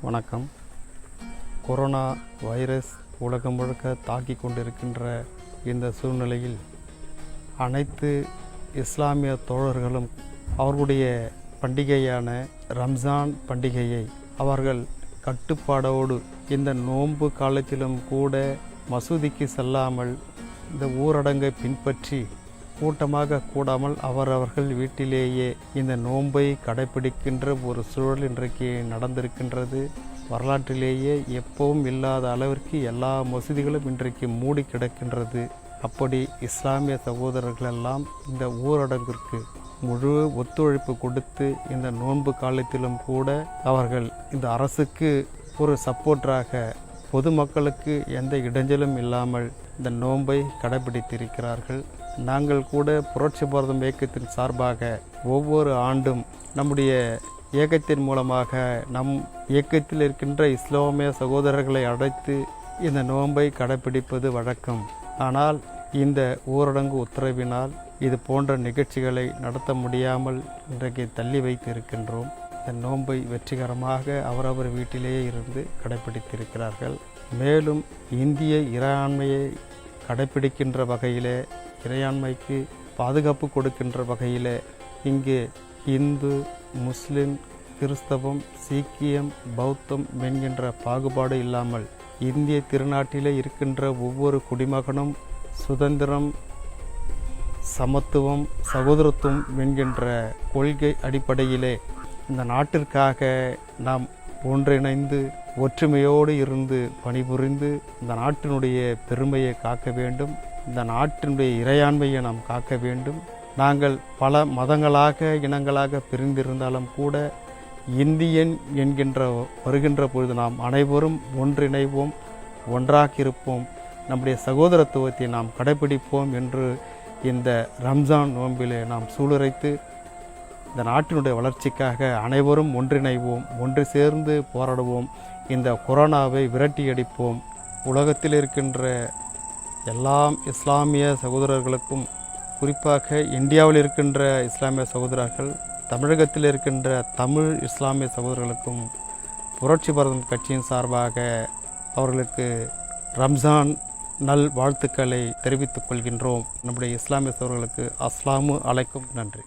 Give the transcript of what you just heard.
வணக்கம். Corona virus உலகம் முழுக்க தாக்கி கொண்டிருக்கின்ற இந்த சூழ்நிலையில் அனைத்து இஸ்லாமிய தோழர்களும் அவர்களுடைய பண்டிகையான ரம்ஜான் பண்டிகையை அவர்கள் கட்டுப்பாடோடு இந்த நோன்பு காலத்திலும் கூட மசூதிக்கு செல்லாமல் இந்த ஊரடங்கை பின்பற்றி கூட்டமாக கூடாமல் அவரவர்கள் வீட்டிலேயே இந்த நோன்பை கடைபிடிக்கின்ற ஒரு சூழல் இன்றைக்கு நடந்திருக்கின்றது. வரலாற்றிலேயே எப்பவும் இல்லாத அளவிற்கு எல்லா மசூதிகளும் இன்றைக்கு மூடி கிடக்கின்றது. அப்படி இஸ்லாமிய சகோதரர்கள் எல்லாம் இந்த ஊரடங்கிற்கு முழு ஒத்துழைப்பு கொடுத்து இந்த நோன்பு காலத்திலும் கூட அவர்கள் இந்த அரசுக்கு ஒரு சப்போர்ட்டராக பொதுமக்களுக்கு எந்த இடைஞ்சலும் இல்லாமல் இந்த நோன்பை கடைபிடித்திருக்கிறார்கள். நாங்கள் கூட புரட்சி பாரதம் இயக்கத்தின் சார்பாக ஒவ்வொரு ஆண்டும் நம்முடைய இயக்கத்தின் மூலமாக நம் இயக்கத்தில் இருக்கின்ற இஸ்லாமிய சகோதரர்களை அழைத்து இந்த நோன்பை கடைபிடிப்பது வழக்கம். ஆனால் இந்த ஊரடங்கு உத்தரவினால் இது போன்ற நிகழ்ச்சிகளை நடத்த முடியாமல் இன்றைக்கு தள்ளி வைத்து இருக்கின்றோம் இந்த நோன்பை வெற்றிகரமாக அவரவர் வீட்டிலேயே இருந்து கடைபிடித்திருக்கிறார்கள் மேலும் இந்திய இறையாண்மையை கடைபிடிக்கின்ற வகையிலே இறையாண்மைக்கு பாதுகாப்பு கொடுக்கின்ற வகையிலே இங்கு இந்து முஸ்லிம் கிறிஸ்தவம் சீக்கியம் பௌத்தம் என்கின்ற பாகுபாடு இல்லாமல் இந்திய திருநாட்டிலே இருக்கின்ற ஒவ்வொரு குடிமகனும் சுதந்திரம் சமத்துவம் சகோதரத்துவம் என்கின்ற கொள்கை அடிப்படையிலே இந்த நாட்டிற்காக நாம் ஒன்றிணைந்து ஒற்றுமையோடு இருந்து பணிபுரிந்து இந்த நாட்டினுடைய பெருமையை காக்க வேண்டும். இந்த நாட்டினுடைய இறையாண்மையை நாம் காக்க வேண்டும். நாங்கள் பல மதங்களாக இனங்களாக பிரிந்திருந்தாலும் கூட இந்தியன் என்கின்ற வருகின்ற பொழுது நாம் அனைவரும் ஒன்றிணைவோம் ஒன்றாக இருப்போம் நம்முடைய சகோதரத்துவத்தை நாம் கடைபிடிப்போம் என்று இந்த ரம்ஜான் நோன்பிலே நாம் சூளுரைத்து இந்த நாட்டினுடைய வளர்ச்சிக்காக அனைவரும் ஒன்றிணைவோம் ஒன்று சேர்ந்து போராடுவோம். இந்த கொரோனாவை விரட்டியடிப்போம். உலகத்தில் இருக்கின்ற எல்லாம் இஸ்லாமிய சகோதரர்களுக்கும் குறிப்பாக இந்தியாவில் இருக்கின்ற இஸ்லாமிய சகோதரர்கள் தமிழகத்தில் இருக்கின்ற தமிழ் இஸ்லாமிய சகோதரர்களுக்கும் புரட்சி பாரதம் கட்சியின் சார்பாக அவர்களுக்கு ரம்ஜான் நல் வாழ்த்துக்களை தெரிவித்துக் கொள்கின்றோம். நம்முடைய இஸ்லாமிய சகோதரர்களுக்கு அஸ்லாமு அலைக்கும் நன்றி.